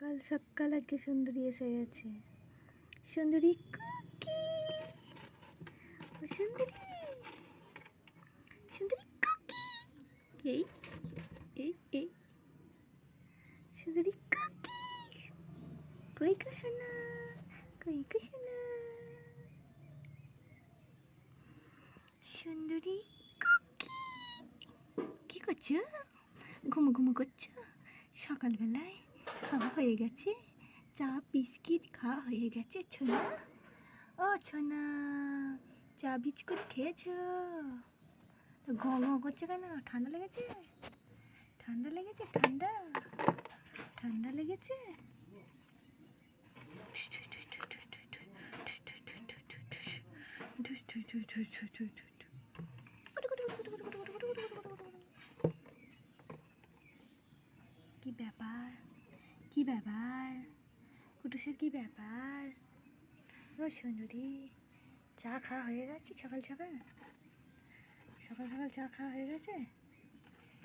সকাল সকাল আজকে সুন্দরী এসে গেছে। সুন্দরী কুকি। সুন্দরী। সুন্দরী কুকি। এই এই এই। সুন্দরী কুকি। কই কুসুনা কই কুসুনা সুন্দরী কুকি। কি করছ? ঘুমো ঘুমো করছ? সকালবেলায় খাওয়া হয়ে গেছে। চা, বিস্কিট খাওয়া হয়ে গেছে। ছোনা। ও ছোনা, চা, বিস্কুট খেয়েছো? তো ঘ ঘ করছে কেন? ঠান্ডা লেগেছে? ঠান্ডা লেগেছে? ঠান্ডা? ঠান্ডা লেগেছে? কি ব্যাপার? কি ব্যাপার? কুটুসের কি ব্যাপার? ও সুন্দরী চা খাওয়া হয়ে গেছে সকাল সকাল? সকাল সকাল চা খাওয়া হয়ে গেছে?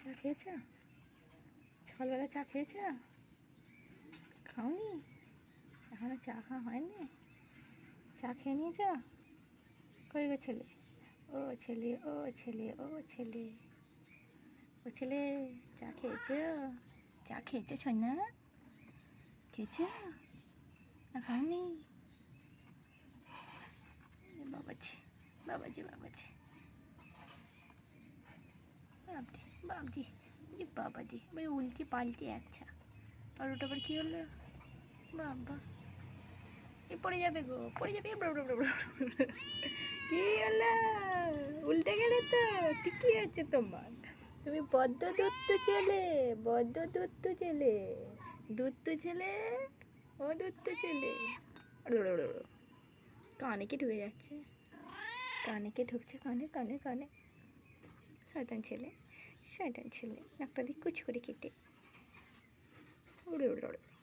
চা খেয়েছ? সকালবেলা চা খেয়েছ? খাওনি? এখনও চা খাওয়া হয়নি? চা খেয়ে নিয়েছ? কই গো ছেলে? ও ছেলে ও ছেলে ও ছেলে। ও ছেলে, চা খেয়েছ? চা খেয়েছো সোনা খেয়েছ না খাওনি এ বাবাজি বাবাজি বাবাজি বাবজি এ বাবাজি মানে উল্টি পাল্টি আচ্ছা ওটা আবার কী হলো বাবা এ পড়ে যাবে গো পড়ে যাবে হলো উল্টে গেলে তো ঠিকই আছে তোমার তুমি বদ্ধ দুত্তু ছেলে, বদ্ধ দুত্তু ছেলে দুত্তু ছেলে ও দুত্তু ছেলে। কানে কি ঢুকে যাচ্ছে। কানে কে ঢুকছে কানে কানে কানে। শয়তান ছেলে শয়তান ছেলে। নাকটা দিক কুচ করে কেটে। উড়ে উড়ে উড়ে।